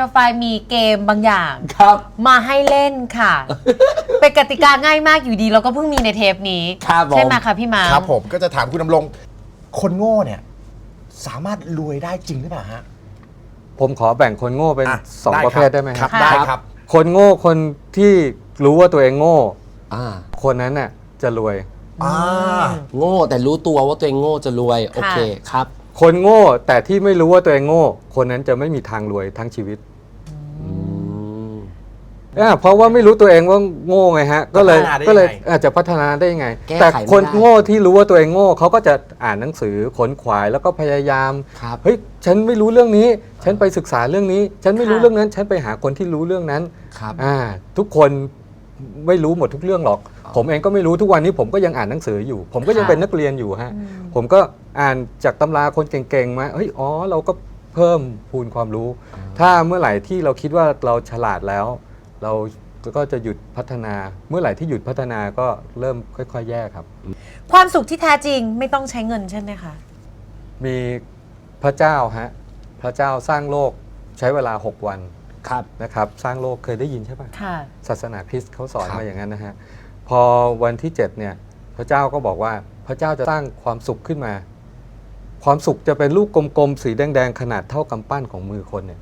โปรไฟล์มีเกมบางอย่าง ครับ มาให้เล่นค่ะ เป็นกติกาง่ายมากอยู่ดี เราก็เพิ่งมีในเทปนี้ ครับผม ใช่ไหมคะพี่มาครับผมก็จะถามคุณดำรงคนโง่เนี่ย สามารถรวยได้จริงหรือเปล่าฮะ ผมขอแบ่งคนโง่เป็นอะสองได้ประเภทได้ไหมครับค่ะได้ครับ คนโง่คนที่รู้ว่าตัวเองโง่ อ่าคนนั้นน่ะจะรวย อ่า โง่แต่รู้ตัวว่าตัวเองโง่จะรวย โอเคครับ คนโง่แต่ที่ไม่รู้ว่าตัวเองโง่ คนนั้นจะไม่มีทางรวยทั้งชีวิตอืม อ่าเพราะว่าไม่รู้ตัวเองว่าโง่ไงฮะ ก็เลยพัฒนาได้ก็เลยยังไงอาจจะพัฒนาได้ยังไง แก้แต่ไขไม่คนได้โง่ที่รู้ว่าตัวเองโง่เขาก็จะอ่านหนังสือขนขวายแล้วก็พยายาม ครับ เฮ้ย ฉันไม่รู้เรื่องนี้ ฉันไปศึกษาเรื่องนี้ ฉันไม่รู้ค่ะเรื่องนั้น ฉันไปหาคนที่รู้เรื่องนั้น ครับ อ่า ทุกคนไม่รู้หมดทุกเรื่องหรอกผมเองก็ไม่รู้ทุกวันนี้ผมก็ยังอ่านหนังสืออยู่ ผมก็ยังค่ะเป็นนักเรียนอยู่ฮะอืมผมก็อ่านจากตำราคนเก่งๆมา เฮ้ย อ๋อ เราก็เพิ่มพูนความรู้ ถ้าเมื่อไหร่ที่เราคิดว่าเราฉลาดแล้ว เราก็จะหยุดพัฒนาเมื่อไหร่ที่หยุดพัฒนาก็เริ่มค่อย ๆ แย่ครับ ความสุขที่แท้จริงไม่ต้องใช้เงินใช่ไหมคะ มีพระเจ้าฮะพระเจ้าสร้างโลกใช้เวลา 6 วันครับนะครับ สร้างโลกเคยได้ยินใช่ปะค่ะ ศาสนาคริสต์เขาสอนครับมาอย่างนั้นนะฮะพอวันที่7เนี่ยพระเจ้าก็บอกว่าพระเจ้าจะสร้างความสุขขึ้นมา ความสุขจะเป็นลูกกลมๆสีแดงๆขนาดเท่ากำปั้นของมือคนเนี่ย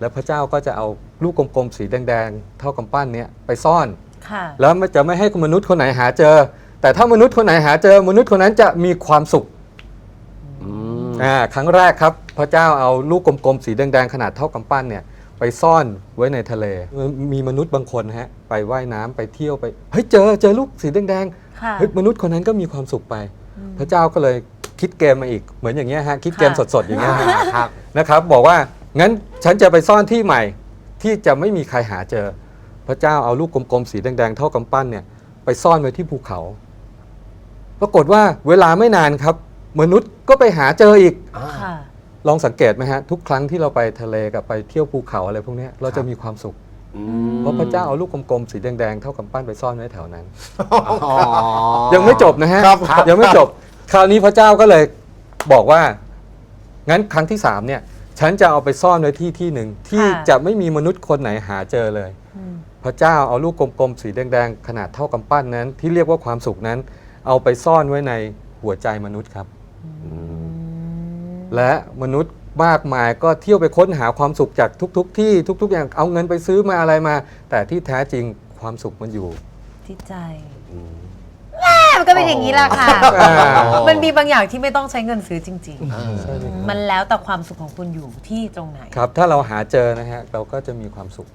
แล้วพระเจ้าก็จะเอา ลูกกลมๆสีแดงๆ เท่ากำปั้นเนี้ยไปซ่อน ค่ะ แล้วมันจะไม่ให้มนุษย์คนไหนหาเจอ แต่ถ้ามนุษย์คนไหนหาเจอ มนุษย์คนนั้นจะมีความสุขอืมอ่าครั้งแรกครับ พระเจ้าเอาลูกกลมๆสีแดงๆขนาดเท่ากำปั้นเนี่ยไปซ่อนไว้ในทะเล มีมนุษย์บางคนฮะไปว่ายน้ำไปเที่ยวไปเฮ้ยเจอเจอลูกสีแดงค่ะๆเฮ้ยมนุษย์คนนั้นก็มีความสุขไป พระเจ้าก็เลยคิดเกมมาอีกเหมือนอย่างเงี้ยฮะคิดเกมค่ะสดๆอย่างเงี้ยฮะครับนะครับ บอกว่างั้นฉันจะไปซ่อนที่ใหม่ ที่จะไม่มีใครหาเจอ พระเจ้าเอาลูกกลมๆสีแดงๆ เท่ากำปั้นเนี่ยไปซ่อนไว้ที่ภูเขา ปรากฏว่าเวลาไม่นานครับ มนุษย์ก็ไปหาเจออีก ค่ะ ลองสังเกตไหมฮะ ทุกครั้งที่เราไปทะเลกับไปเที่ยวภูเขาอะไรพวกเนี้ยเราจะมีความสุข อืมเพราะพระเจ้าเอาลูกกลมๆสีแดงๆเท่ากำปั้นไปซ่อนไว้แถวนั้น อ๋อ ยังไม่จบนะฮะครับยังไม่จบ คราวนี้พระเจ้าก็เลยบอกว่า งั้นครั้งที่สามเนี่ย ฉันจะเอาไปซ่อนไว้ที่ที่หนึ่งที่ค่ะ จะไม่มีมนุษย์คนไหนหาเจอเลย อืมพระเจ้าเอาลูกกลมๆสีแดงๆขนาดเท่ากำปั้นนั้น ที่เรียกว่าความสุขนั้น เอาไปซ่อนไว้ในหัวใจมนุษย์ครับ และมนุษย์มากมายก็เที่ยวไปค้นหาความสุขจากทุก ๆที่ทุก ๆ อย่างเอาเงินไปซื้อมาอะไรมา แต่ที่แท้จริงความสุขมันอยู่ ที่ใจแม่มันก็เป็นอย่างนี้แหละค่ะ อ่า มันมีบางอย่างที่ไม่ต้องใช้เงินซื้อจริงอ่าๆมันแล้วแต่ความสุขของคุณอยู่ที่ตรงไหน ครับ ถ้าเราหาเจอนะฮะ เราก็จะมีความสุข